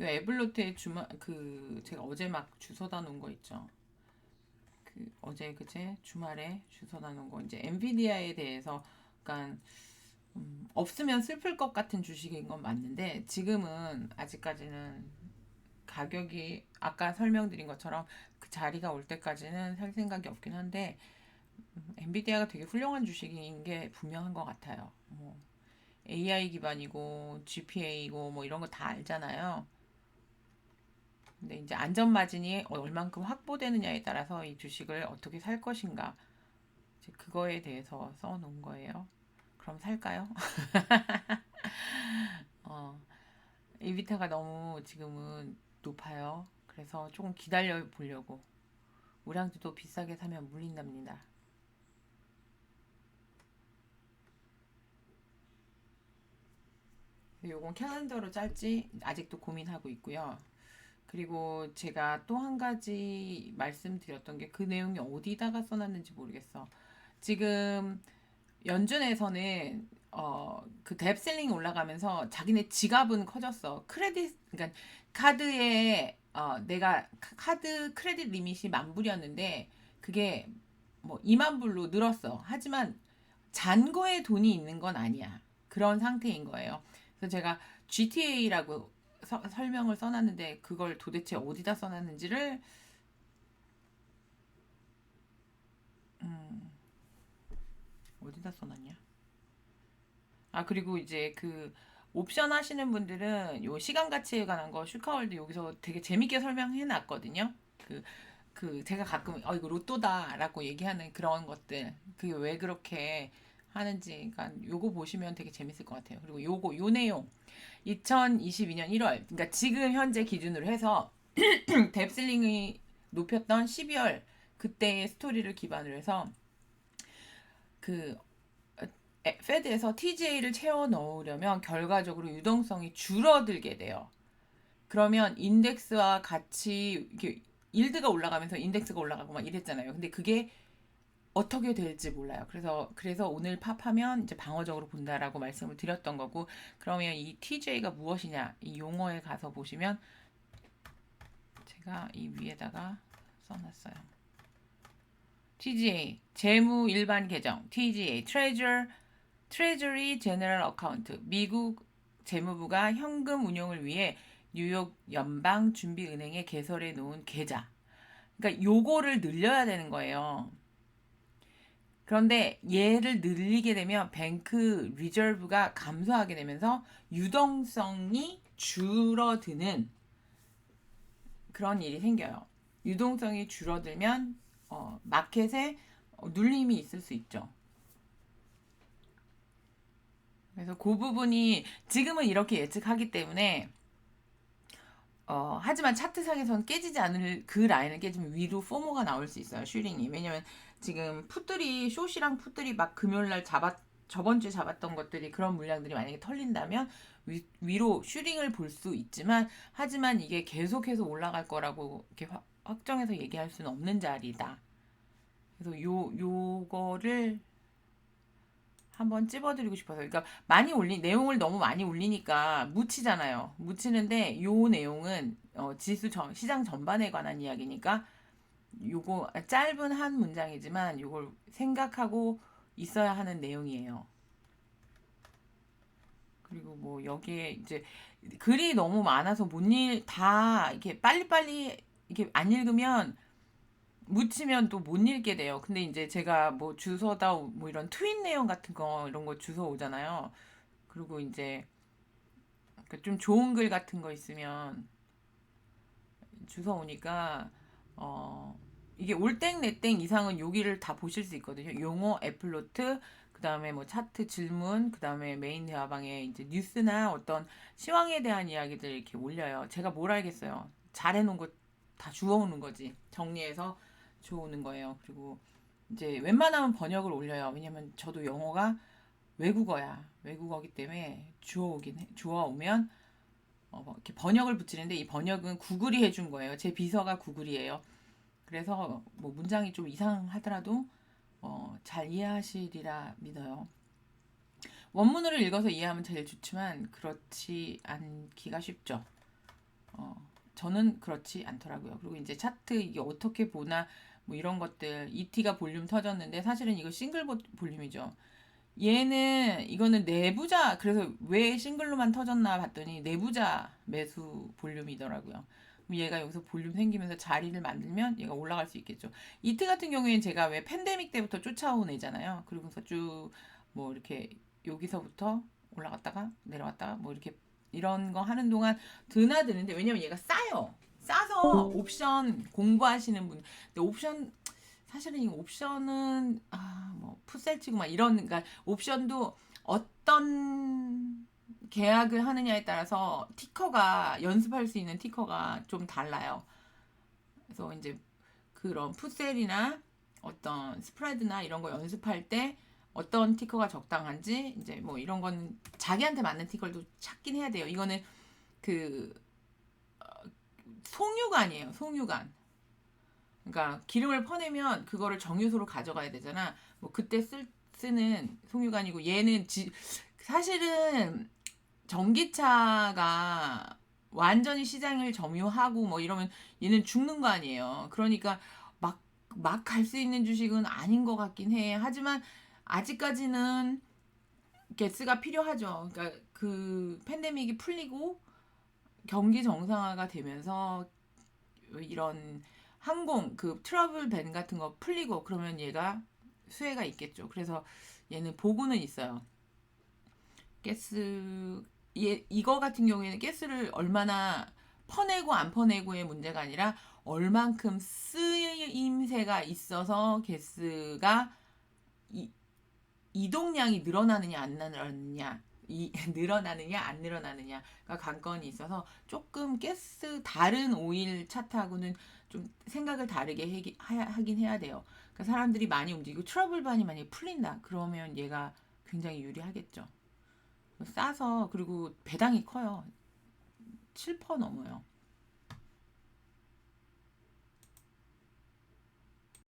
이 에블로트에 주마 그 제가 어제 막 주워다 놓은 거 있죠. 그 어제 그제 주말에 주워다 놓은 거 이제 엔비디아에 대해서 약간 음, 없으면 슬플 것 같은 주식인 건 맞는데 지금은 아직까지는 가격이 아까 설명드린 것처럼 그 자리가 올 때까지는 살 생각이 없긴 한데 음, 엔비디아가 되게 훌륭한 주식인 게 분명한 것 같아요. 뭐 AI 기반이고 GPA이고 뭐 이런 거 다 알잖아요. 근데 이제 안전 마진이 얼만큼 확보되느냐에 따라서 이 주식을 어떻게 살 것인가 그거에 대해서 써 놓은 거예요. 그럼 살까요? 어, 이비타가 너무 지금은 높아요. 그래서 조금 기다려 보려고. 우량주도 비싸게 사면 물린답니다. 요건 캘린더로 짤지 아직도 고민하고 있고요. 그리고 제가 또 한 가지 말씀드렸던 게 그 내용이 어디다가 써놨는지 모르겠어. 지금 연준에서는 어, 그 뎁셀링이 올라가면서 자기네 지갑은 커졌어. 크레딧, 그러니까 카드에 어, 내가 카- 카드 크레딧 리밋이 만 불이었는데 그게 뭐 2만 불로 늘었어. 하지만 잔고에 돈이 있는 건 아니야. 그런 상태인 거예요. 그래서 제가 GTA라고 설명을 써놨는데 그걸 도대체 어디다 써놨는지를 음, 어디다 써놨냐? 아 그리고 이제 그 옵션 하시는 분들은 요 시간 가치에 관한 거 슈카월드 여기서 되게 재밌게 설명해 놨거든요. 그, 그 제가 가끔 어 이거 로또다라고 얘기하는 그런 것들 그게 왜 그렇게 하는지 그러니까 요거 보시면 되게 재밌을 것 같아요. 그리고 요거 요 내용 2022년 1월 그러니까 지금 현재 기준으로 해서 뎁슬링이 높였던 12월 그때의 스토리를 기반으로 해서 그 에- 페드에서 TGA를 채워 넣으려면 결과적으로 유동성이 줄어들게 돼요. 그러면 인덱스와 같이 이렇게 일드가 올라가면서 인덱스가 올라가고 막 이랬잖아요. 근데 그게 어떻게 될지 몰라요. 그래서 그래서 오늘 팝하면 이제 방어적으로 본다라고 말씀을 드렸던 거고 그러면 이 TJ가 무엇이냐 이 용어에 가서 보시면 제가 이 위에다가 써놨어요. TGA 재무 일반 계정 TGA Treasure Treasury General Account 미국 재무부가 현금 운용을 위해 뉴욕 연방 준비 은행에 개설해 놓은 계좌. 그러니까 요거를 늘려야 되는 거예요. 그런데 얘를 늘리게 되면 뱅크 리저브가 감소하게 되면서 유동성이 줄어드는 그런 일이 생겨요. 유동성이 줄어들면 어, 마켓에 어, 눌림이 있을 수 있죠. 그래서 그 부분이 지금은 이렇게 예측하기 때문에 어, 하지만 차트상에선 깨지지 않을 그 라인을 깨지면 위로 포모가 나올 수 있어요. 슈링이. 왜냐면 지금 풋들이 숏이랑 풋들이 막 금요일 날 잡았 저번 주에 잡았던 것들이 그런 물량들이 만약에 털린다면 위, 위로 슈링을 볼 수 있지만 하지만 이게 계속해서 올라갈 거라고 이렇게 확, 확정해서 얘기할 수는 없는 자리다. 그래서 요 요거를 한번 찝어드리고 싶어서 그러니까 많이 올린 내용을 너무 많이 올리니까 묻히잖아요. 묻히는데 요 내용은 어, 지수 전, 시장 전반에 관한 이야기니까 요거 짧은 한 문장이지만 요걸 생각하고 있어야 하는 내용이에요. 그리고 뭐 여기에 이제 글이 너무 많아서 못읽다 이렇게 빨리빨리 이렇게 안 읽으면 묻히면 또 못 읽게 돼요. 근데 이제 제가 뭐 주소다 뭐 이런 트윗 내용 같은 거 이런 거 주소 오잖아요. 그리고 이제 그좀 좋은 글 같은 거 있으면 주소 오니까 어 이게 올땡 내땡 이상은 여기를 다 보실 수 있거든요. 용어, 애플노트, 그 다음에 뭐 차트 질문, 그 다음에 메인 대화방에 이제 뉴스나 어떤 시황에 대한 이야기들 이렇게 올려요. 제가 뭘 알겠어요. 잘해 놓은 거 다 주워 오는 거지. 정리해서 주워오는 거예요. 그리고 이제 웬만하면 번역을 올려요. 왜냐면 저도 영어가 외국어야. 외국어기 때문에 주워오긴 해. 주워오면 어, 뭐 이렇게 번역을 붙이는데 이 번역은 구글이 해준 거예요. 제 비서가 구글이에요. 그래서 뭐 문장이 좀 이상하더라도 어, 잘 이해하시리라 믿어요. 원문으로 읽어서 이해하면 제일 좋지만 그렇지 않기가 쉽죠. 저는 그렇지 않더라고요. 그리고 이제 차트 이게 어떻게 보나 뭐 이런 것들 ET가 볼륨 터졌는데 사실은 이거 싱글 보- 볼륨이죠. 얘는 이거는 내부자 그래서 왜 싱글로만 터졌나 봤더니 내부자 매수 볼륨이더라고요. 얘가 여기서 볼륨 생기면서 자리를 만들면 얘가 올라갈 수 있겠죠. 이트 같은 경우에는 제가 왜 팬데믹 때부터 쫓아온 애잖아요. 그러면서 쭉 뭐 이렇게 여기서부터 올라갔다가 내려왔다가 뭐 이렇게 이런 거 하는 동안 드나드는데 왜냐면 얘가 싸요. 싸서 옵션 공부하시는 분, 근데 옵션 사실은 이 옵션은 아뭐 풋셀 치고 막 이런 그러니까 옵션도 어떤 계약을 하느냐에 따라서 티커가 연습할 수 있는 티커가 좀 달라요. 그래서 이제 그런 풋셀이나 어떤 스프레드나 이런 거 연습할 때 어떤 티커가 적당한지 이제 뭐 이런 건 자기한테 맞는 티커를 찾긴 해야 돼요. 이거는 그 어, 송유관이에요. 송유관. 그러니까 기름을 퍼내면 그거를 정유소로 가져가야 되잖아. 뭐 그때 쓸, 쓰는 송유관이고 얘는 지, 사실은 전기차가 완전히 시장을 점유하고 뭐 이러면 얘는 죽는 거 아니에요. 그러니까 막 막 갈 수 있는 주식은 아닌 것 같긴 해. 하지만 아직까지는 게스가 필요하죠. 그러니까 그 팬데믹이 풀리고 경기 정상화가 되면서 이런 항공 그 트러블 밴 같은 거 풀리고 그러면 얘가 수혜가 있겠죠. 그래서 얘는 보고는 있어요. 가스 얘 이거 같은 경우에는 가스를 얼마나 퍼내고 안 퍼내고의 문제가 아니라 얼만큼 쓰임새가 있어서 가스가 이, 이동량이 늘어나느냐 안 늘어나느냐 이, 늘어나느냐 안 늘어나느냐가 관건이 있어서 조금 가스 다른 오일 차트하고는 좀 생각을 다르게 해기, 하, 하긴 해야 돼요. 그러니까 사람들이 많이 움직이고 트러블 반이 많이 풀린다. 그러면 얘가 굉장히 유리하겠죠. 싸서 그리고 배당이 커요. 7% 넘어요.